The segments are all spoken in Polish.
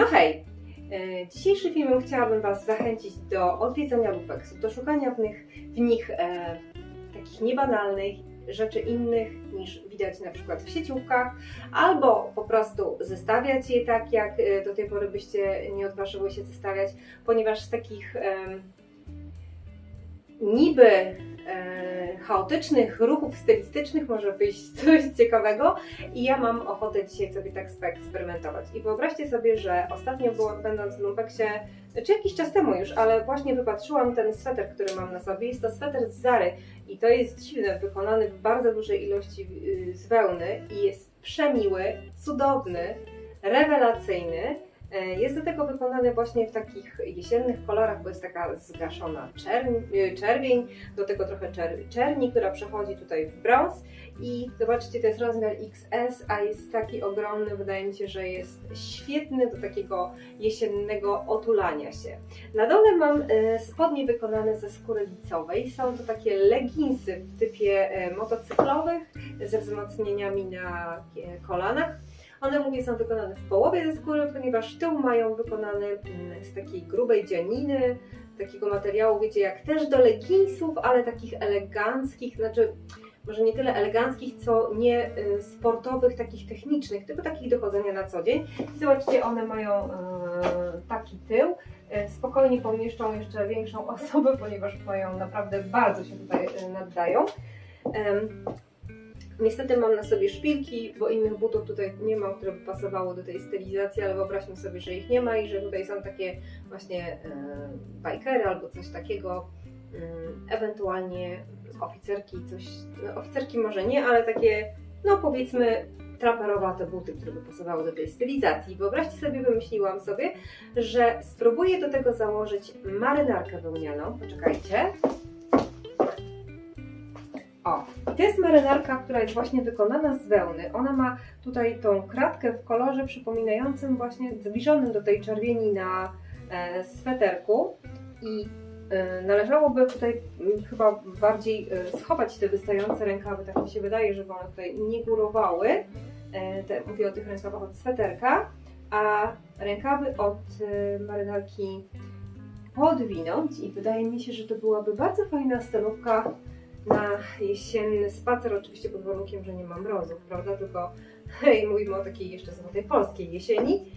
No hej! E, Dzisiejszy filmem chciałabym Was zachęcić do odwiedzania lupeksów, do szukania w nich, w nich e, takich niebanalnych rzeczy innych niż widać na przykład w sieciówkach, albo po prostu zestawiać je tak, jak e, do tej pory byście nie odważyły się zestawiać, ponieważ z takich em, niby e, chaotycznych ruchów stylistycznych może wyjść coś ciekawego i ja mam ochotę dzisiaj sobie tak speksperymentować. I wyobraźcie sobie, że ostatnio było, będąc w Lumpeksie, czy jakiś czas temu już, ale właśnie wypatrzyłam ten sweter, który mam na sobie. Jest to sweter z Zary i to jest dziwne, wykonany w bardzo dużej ilości y, z wełny i jest przemiły, cudowny, rewelacyjny. E, Jest do tego wykonany właśnie w takich jesiennych kolorach, bo jest taka zgaszona y, czerwień, do tego trochę czer czerni, która przechodzi tutaj w brąz i zobaczcie, to jest rozmiar XS, a jest taki ogromny, wydaje mi się, że jest świetny do takiego jesiennego otulania się. Na dole mam e, spodnie wykonane ze skóry licowej, są to takie leginsy w typie e, motocyklowych ze wzmocnieniami na e, kolanach. One, mówię, są wykonane w połowie ze skóry, ponieważ tył mają wykonany mm, z takiej grubej dzianiny, takiego materiału, wiecie, jak też do leginsów, ale takich eleganckich, znaczy może nie tyle eleganckich, co nie y, sportowych, takich technicznych, tylko takich do chodzenia na co dzień. Zobaczcie, one mają e, taki tył. E, Spokojnie pomieszczą jeszcze większą osobę, ponieważ mają naprawdę bardzo się tutaj e, naddają. Niestety mam na sobie szpilki, bo innych butów tutaj nie mam, które by pasowały do tej stylizacji, ale wyobraźmy sobie, że ich nie ma i że tutaj są takie właśnie e, albo coś takiego, mm, ewentualnie oficerki, coś, no, oficerki może nie, ale takie, no powiedzmy, traperowate buty, które by pasowały do tej stylizacji. Wyobraźcie sobie, wymyśliłam sobie, że spróbuję do tego założyć marynarkę wełnianą. Poczekajcie. O, to jest marynarka, która jest właśnie wykonana z wełny. Ona ma tutaj tą kratkę w kolorze przypominającym właśnie zbliżonym do tej czerwieni na e, sweterku i e, należałoby tutaj mm, chyba bardziej e, schować te wystające rękawy, tak mi się wydaje, żeby one tutaj nie górowały. E, te, mówię o tych rękawach od sweterka, a rękawy od marynarki podwinąć i wydaje mi się, że to byłaby bardzo fajna stylówka na jesienny spacer, oczywiście pod warunkiem, że nie ma mrozów, prawda? Tylko hej, mówimy o takiej jeszcze złotej polskiej jesieni.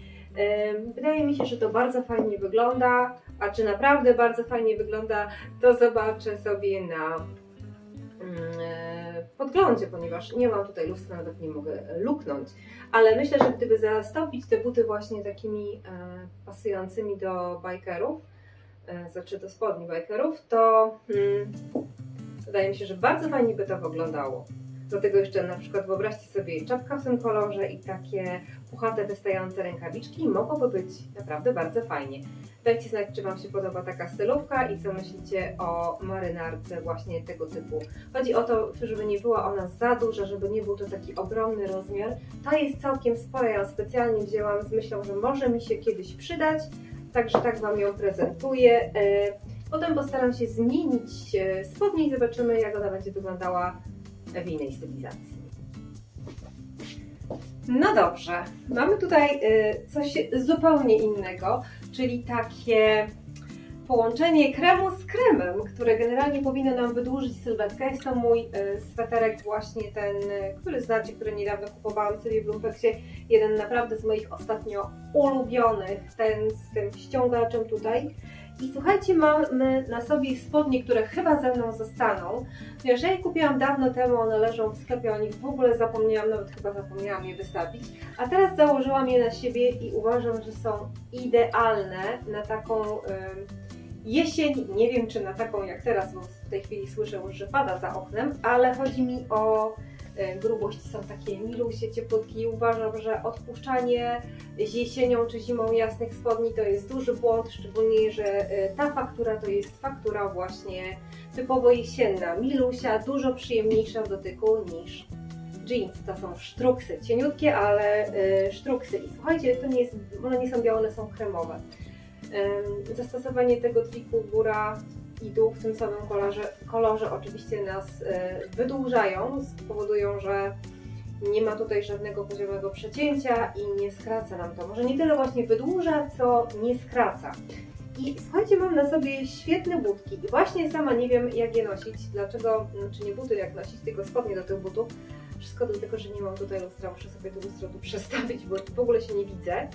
Wydaje mi się, że to bardzo fajnie wygląda, a czy naprawdę bardzo fajnie wygląda, to zobaczę sobie na mm, e, podglądzie, ponieważ nie mam tutaj lustra, nawet nie mogę luknąć. Ale myślę, że gdyby zastąpić te buty właśnie takimi e, pasującymi do bikerów, e, znaczy do spodni bikerów, to mm, Wydaje mi się, że bardzo fajnie by to wyglądało. Do tego jeszcze na przykład wyobraźcie sobie czapka w tym kolorze i takie puchate, wystające rękawiczki mogłoby być naprawdę bardzo fajnie. Dajcie znać, czy Wam się podoba taka stylówka i co myślicie o marynarce właśnie tego typu. Chodzi o to, żeby nie była ona za duża, żeby nie był to taki ogromny rozmiar. Ta jest całkiem spora, ja ją specjalnie wzięłam z myślą, że może mi się kiedyś przydać, także tak Wam ją prezentuję. Potem postaram się zmienić e, spodnie i zobaczymy, jak ona będzie wyglądała w innej stylizacji. No dobrze, mamy tutaj e, coś zupełnie innego, czyli takie połączenie kremu z kremem, które generalnie powinno nam wydłużyć sylwetkę. Jest to mój e, sweterek właśnie ten, który znacie, który niedawno kupowałam sobie w Lumpeksie. Jeden naprawdę z moich ostatnio ulubionych, ten z tym ściągaczem tutaj. I słuchajcie, mamy na sobie spodnie, które chyba ze mną zostaną. Ponieważ ja je kupiłam dawno temu, one leżą w sklepie, o nich w ogóle zapomniałam, nawet chyba zapomniałam je wystawić. A teraz założyłam je na siebie i uważam, że są idealne na taką em, jesień. Nie wiem, czy na taką jak teraz, bo w tej chwili słyszę już, że pada za oknem, ale chodzi mi o grubość. Są takie milusie, cieplutkie i uważam, że odpuszczanie jesienią czy zimą jasnych spodni to jest duży błąd, szczególnie, że e, ta faktura to jest faktura właśnie typowo jesienna. Milusia, dużo przyjemniejsza w dotyku niż jeans. To są sztruksy, cieniutkie, ale e, sztruksy. I słuchajcie, to nie jest, one nie są białe, one są kremowe. Em, Zastosowanie tego triku góra i dół w tym samym kolorze, kolorze oczywiście nas e, wydłużają, powodują, że Nie ma tutaj żadnego poziomego przecięcia i nie skraca nam to. Może nie tyle właśnie wydłuża, co nie skraca. I słuchajcie, mam na sobie świetne butki i właśnie sama nie wiem jak je nosić. Dlaczego, czy nie buty jak nosić, tylko spodnie do tych butów. Wszystko dlatego, że nie mam tutaj lustra, muszę sobie to lustro tu przestawić, bo w ogóle się nie widzę.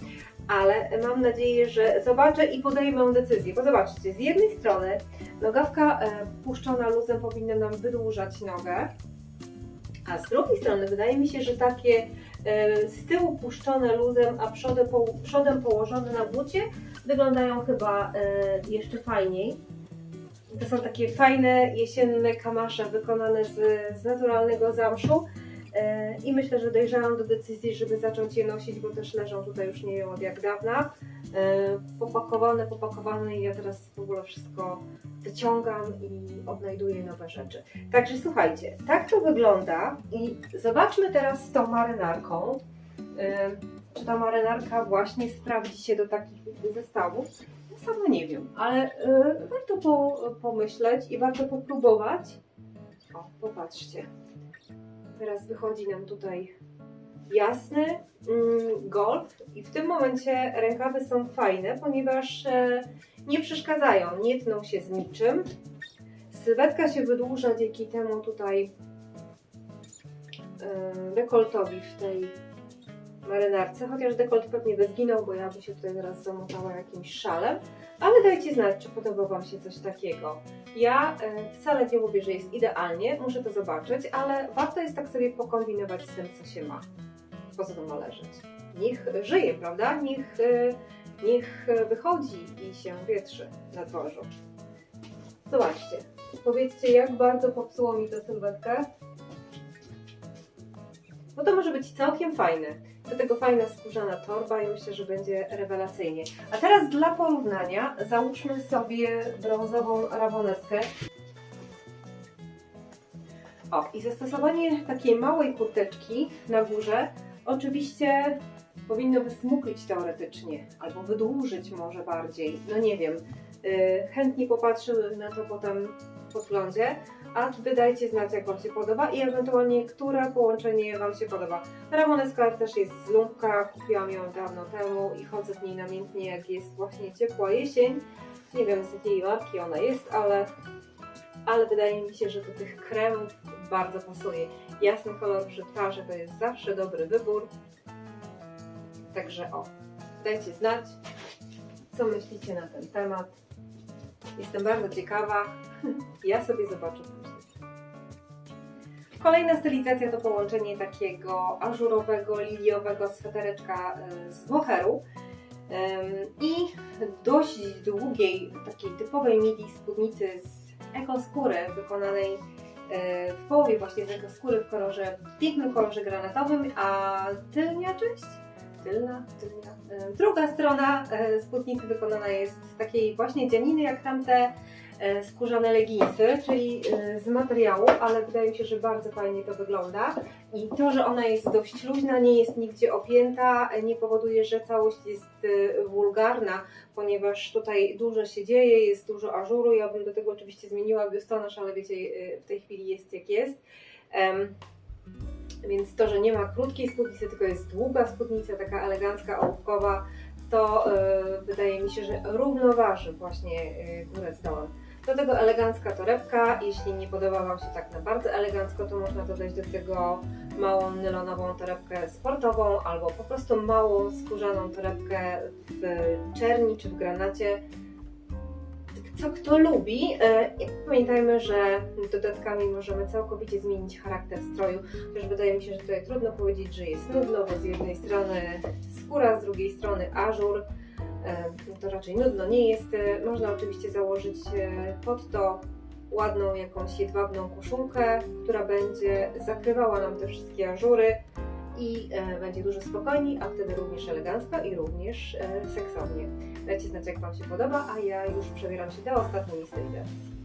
Ale mam nadzieję, że zobaczę i podejmę decyzję. Bo zobaczcie, z jednej strony nogawka e, puszczona luzem powinna nam wydłużać nogę, a z drugiej strony wydaje mi się, że takie e, z tyłu puszczone luzem, a przodem, po, przodem położone na bucie wyglądają chyba e, jeszcze fajniej. To są takie fajne jesienne kamasze wykonane z, z naturalnego zamszu. E, I myślę, że dojrzałam do decyzji, żeby zacząć je nosić, bo też leżą tutaj już nie wiem od jak dawna. E, Popakowane, popakowane i ja teraz w ogóle wszystko wyciągam i odnajduję nowe rzeczy. Także słuchajcie, tak to wygląda i zobaczmy teraz z tą marynarką. e, Czy ta marynarka właśnie sprawdzi się do takich zestawów? Ja sama nie wiem, ale warto po, pomyśleć i warto popróbować. O, popatrzcie. Teraz wychodzi nam tutaj jasny mm, golf i w tym momencie rękawy są fajne, ponieważ e, nie przeszkadzają, nie tną się z niczym. Sylwetka się wydłuża dzięki temu tutaj e, dekoltowi w tej marynarce, chociaż dekolt pewnie by zginął, bo ja by się tutaj zaraz zamotała jakimś szalem, ale dajcie znać, czy podoba Wam się coś takiego. Ja e, wcale nie mówię, że jest idealnie, muszę to zobaczyć, ale warto jest tak sobie pokombinować z tym, co się ma. Po co to ma leżeć? Niech żyje, prawda? Niech, e, niech wychodzi i się wietrzy na dworzu. Zobaczcie, powiedzcie, jak bardzo popsuło mi tę sylwetkę. Bo to może być całkiem fajne. Do tego fajna skórzana torba i myślę, że będzie rewelacyjnie. A teraz dla porównania załóżmy sobie brązową rawoneskę. O, i zastosowanie takiej małej kurteczki na górze oczywiście powinno wysmuklić teoretycznie, albo wydłużyć może bardziej, no nie wiem. Yy, chętnie popatrzę na to potem podglądzie, a Wy dajcie znać jak Wam się podoba i ewentualnie które połączenie Wam się podoba. Ramoneska też jest z lumpka, kupiłam ją dawno temu i chodzę w niej namiętnie jak jest właśnie ciepła jesień. Nie wiem z jakiej marki ona jest, ale, ale wydaje mi się, że do tych kremów bardzo pasuje. Jasny kolor przy twarzy to jest zawsze dobry wybór. Także o, dajcie znać, co myślicie na ten temat. Jestem bardzo ciekawa. Ja sobie zobaczę później. Kolejna stylizacja to połączenie takiego ażurowego, liliowego swetereczka y, z moheru i dość długiej, takiej typowej midi spódnicy z ekoskóry wykonanej y, w połowie właśnie z ekoskóry w kolorze, pięknym kolorze granatowym, a tylnia część tylna, tylna. Y, Druga strona y, spódnicy wykonana jest z takiej właśnie dzianiny jak tamte y, skórzane leginsy, czyli z materiału, ale wydaje mi się, że bardzo fajnie to wygląda. I to, że ona jest dość luźna, nie jest nigdzie opięta, nie powoduje, że całość jest wulgarna, ponieważ tutaj dużo się dzieje, jest dużo ażuru. Ja bym do tego oczywiście zmieniła biustonosz, ale wiecie, w tej chwili jest jak jest. Em, więc to, że nie ma krótkiej spódnicy, tylko jest długa spódnica, taka elegancka, ołówkowa, to y, wydaje mi się, że równoważy właśnie y, górę z dołem. Do tego elegancka torebka. Jeśli nie podoba Wam się tak na bardzo elegancko, to można dodać do tego małą nylonową torebkę sportową albo po prostu małą skórzaną torebkę w czerni czy w granacie. Co kto lubi. E, I pamiętajmy, że dodatkami możemy całkowicie zmienić charakter stroju. Też wydaje mi się, że tutaj trudno powiedzieć, że jest nudno, bo z jednej strony skóra, z drugiej strony ażur. E, to raczej nudno nie jest. E, Można oczywiście założyć pod to ładną jakąś jedwabną koszulkę, która będzie zakrywała nam te wszystkie ażury i będzie dużo spokojniej, a wtedy również elegancko i również seksownie. Dajcie znać jak Wam się podoba, a ja już przebieram się do ostatniej stylizacji.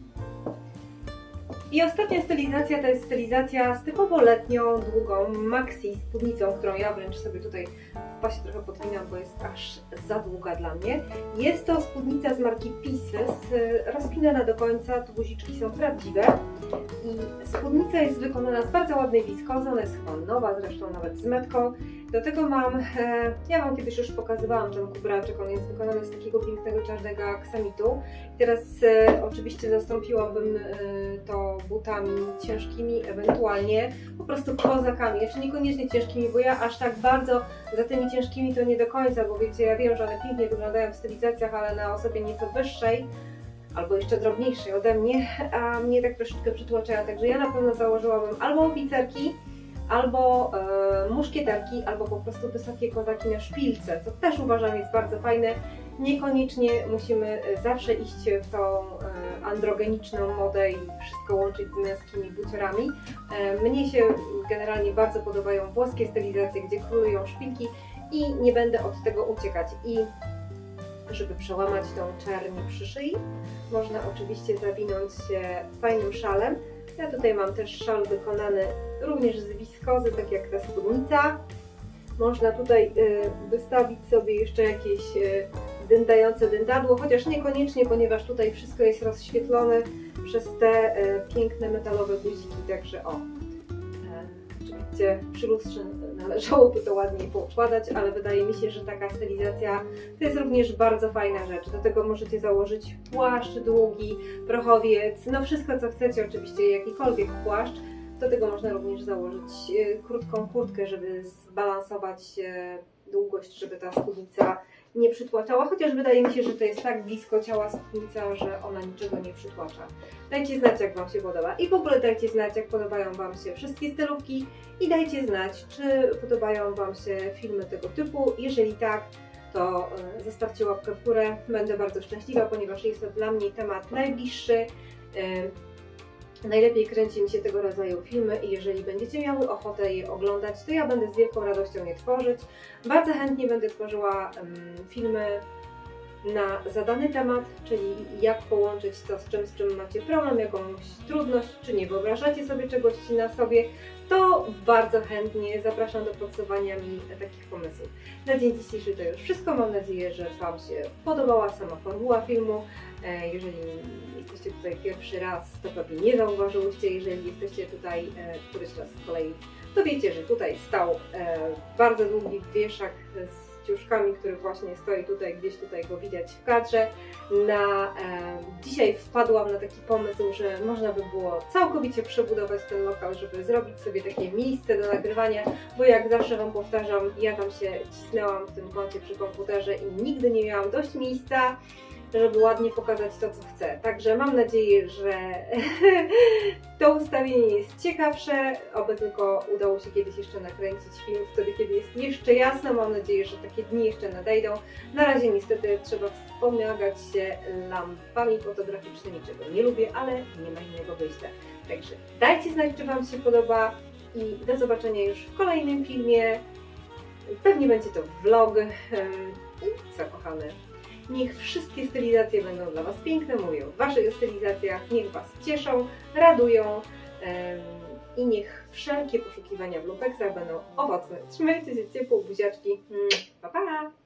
I ostatnia stylizacja to jest stylizacja z typowo letnią, długą maxi spódnicą, którą ja wręcz sobie tutaj stopa się trochę podwinam, bo jest aż za długa dla mnie. Jest to spódnica z marki Pieces, rozpinana do końca, tu guziczki są prawdziwe. I spódnica jest wykonana z bardzo ładnej wiskozy, ona jest chyba nowa, zresztą nawet z metką. Do tego mam, e, ja Wam kiedyś już pokazywałam ten kubraczek, on jest wykonany z takiego pięknego czarnego aksamitu. Teraz e, oczywiście zastąpiłabym e, to butami ciężkimi, ewentualnie po prostu kozakami, czy niekoniecznie ciężkimi, bo ja aż tak bardzo za tymi ciężkimi to nie do końca, bo wiecie, ja wiem, że one pięknie wyglądają w stylizacjach, ale na osobie nieco wyższej, albo jeszcze drobniejszej ode mnie, a mnie tak troszeczkę przytłaczają, także ja na pewno założyłabym albo oficerki, albo e, muszkieterki, albo po prostu wysokie kozaki na szpilce, co też uważam jest bardzo fajne. Niekoniecznie musimy e, zawsze iść w tą e, androgeniczną modę i wszystko łączyć z męskimi buciorami. E, Mnie się generalnie bardzo podobają włoskie stylizacje, gdzie królują szpilki i nie będę od tego uciekać. I żeby przełamać tą czernię przy szyi, można oczywiście zawinąć się fajnym szalem. Ja tutaj mam też szal wykonany również z wiskozy, tak jak ta spódnica. Można tutaj y, wystawić sobie jeszcze jakieś y, dyndające dyndadło, chociaż niekoniecznie, ponieważ tutaj wszystko jest rozświetlone przez te y, piękne metalowe guziki, także o. E, Oczywiście przy lustrze należałoby to ładniej poukładać, ale wydaje mi się, że taka stylizacja to jest również bardzo fajna rzecz. Do tego możecie założyć płaszcz długi, prochowiec, no wszystko co chcecie, oczywiście jakikolwiek płaszcz. Do tego można również założyć e, krótką kurtkę, żeby zbalansować e, długość, żeby ta spódnica nie przytłaczała, chociaż wydaje mi się, że to jest tak blisko ciała że ona niczego nie przytłacza. Dajcie znać, jak Wam się podoba i w ogóle dajcie znać, jak podobają Wam się wszystkie stylówki i dajcie znać, czy podobają Wam się filmy tego typu. Jeżeli tak, to e, zostawcie łapkę w górę. Będę bardzo szczęśliwa, ponieważ jest to dla mnie temat najbliższy. Najlepiej kręci mi się tego rodzaju filmy i jeżeli będziecie miały ochotę je oglądać, to ja będę z wielką radością je tworzyć. Bardzo chętnie będę tworzyła em, filmy na zadany temat, czyli jak połączyć to z czym, z czym macie problem, jakąś trudność, czy nie wyobrażacie sobie czegoś na sobie, to bardzo chętnie zapraszam do podsuwania mi takich pomysłów. Na dzień dzisiejszy to już wszystko. Mam nadzieję, że Wam się podobała sama formuła filmu. E, Jeżeli jesteście tutaj pierwszy raz, to pewnie nie zauważyłyście. Jeżeli jesteście tutaj e, któryś raz z kolei, to wiecie, że tutaj stał e, bardzo długi wieszak z ciuszkami, który właśnie stoi tutaj, gdzieś tutaj go widać w kadrze. Na, e, dzisiaj wpadłam na taki pomysł, że można by było całkowicie przebudować ten lokal, żeby zrobić sobie takie miejsce do nagrywania, bo jak zawsze Wam powtarzam, ja tam się cisnęłam w tym kącie przy komputerze i nigdy nie miałam dość miejsca, żeby ładnie pokazać to, co chcę. Także mam nadzieję, że to ustawienie jest ciekawsze, oby tylko udało się kiedyś jeszcze nakręcić film wtedy, kiedy jest jeszcze jasno. Mam nadzieję, że takie dni jeszcze nadejdą. Na razie niestety trzeba wspomagać się lampami fotograficznymi, czego nie lubię, ale nie ma innego wyjścia. Także dajcie znać, czy Wam się podoba i do zobaczenia już w kolejnym filmie. Pewnie będzie to vlog. I co kochane, Niech wszystkie stylizacje będą dla Was piękne, mówię o Waszych stylizacjach, niech Was cieszą, radują i niech wszelkie poszukiwania w lupeksach będą owocne. Trzymajcie się ciepło, buziaczki. Mm, Pa, pa!